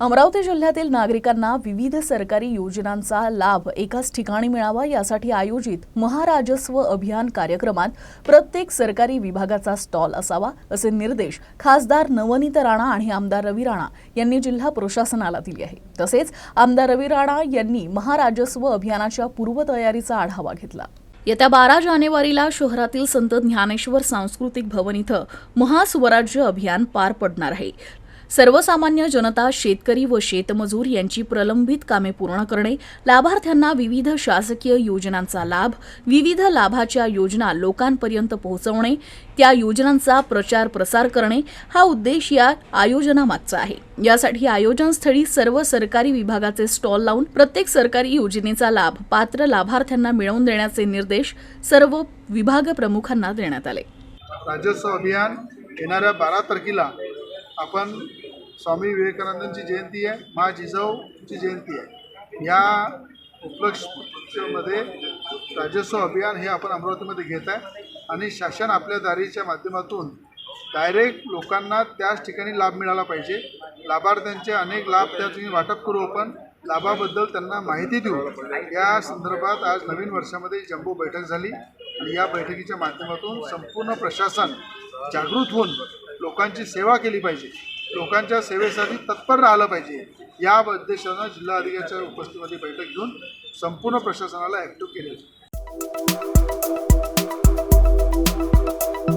अमरावती जिल्ह्यातील नागरिकांना विविध सरकारी योजनांचा लाभ एकाच ठिकाणी मिळावा यासाठी आयोजित महाराजस्व अभियान कार्यक्रमात प्रत्येक सरकारी विभागाचा स्टॉल असावा असे निर्देश खासदार नवनीत राणा आणि आमदार रवी राणा यांनी जिल्हा प्रशासनाला दिले आहे. तसेच आमदार रवी राणा यांनी महाराजस्व अभियानाच्या पूर्वतयारीचा आढावा घेतला. येत्या बारा जानेवारीला शहरातील संत ज्ञानेश्वर सांस्कृतिक भवन इथं महास्वराज्य अभियान पार पडणार आहे. सर्वसामान्य जनता शेतकरी व शेतमजूर यांची प्रलंबित कामे पूर्ण करणे लाभार्थ्यांना विविध शासकीय योजनांचा लाभ विविध लाभाच्या योजना लोकांपर्यंत पोहोचवणे त्या योजनांचा प्रचार प्रसार करणे हा उद्देश या आयोजनामागचा आहे. यासाठी आयोजनस्थळी सर्व सरकारी विभागाचे स्टॉल लावून प्रत्येक सरकारी योजनेचा लाभ पात्र लाभार्थ्यांना मिळवून देण्याचे निर्देश सर्व विभाग प्रमुखांना देण्यात आले. राजस्व अभियान येणाऱ्या बारा तारखेला आपण स्वामी विवेकानंदांची जयंती आहे मा जिजाऊची जयंती आहे. या उपलक्षमध्ये राजस्व अभियान हे आपण अमरावतीमध्ये घेत आहे आणि शासन आपल्या दारीच्या माध्यमातून डायरेक्ट लोकांना त्याच ठिकाणी लाभ मिळाला पाहिजे. लाभार्थ्यांचे अनेक लाभ त्या ठिकाणी वाटप करू आपण. लाभाबद्दल त्यांना माहिती देऊ. या संदर्भात आज नवीन वर्षामध्ये जम्बो बैठक झाली आणि या बैठकीच्या माध्यमातून संपूर्ण प्रशासन जागृत होऊन लोकांची सेवा केली पाहिजे. लोकांच्या सेवेसाठी तत्पर राहिलं पाहिजे. या उद्देशानं जिल्हा अधिकाऱ्याच्या उपस्थितीमध्ये बैठक घेऊन संपूर्ण प्रशासनाला ॲक्टिव्ह केले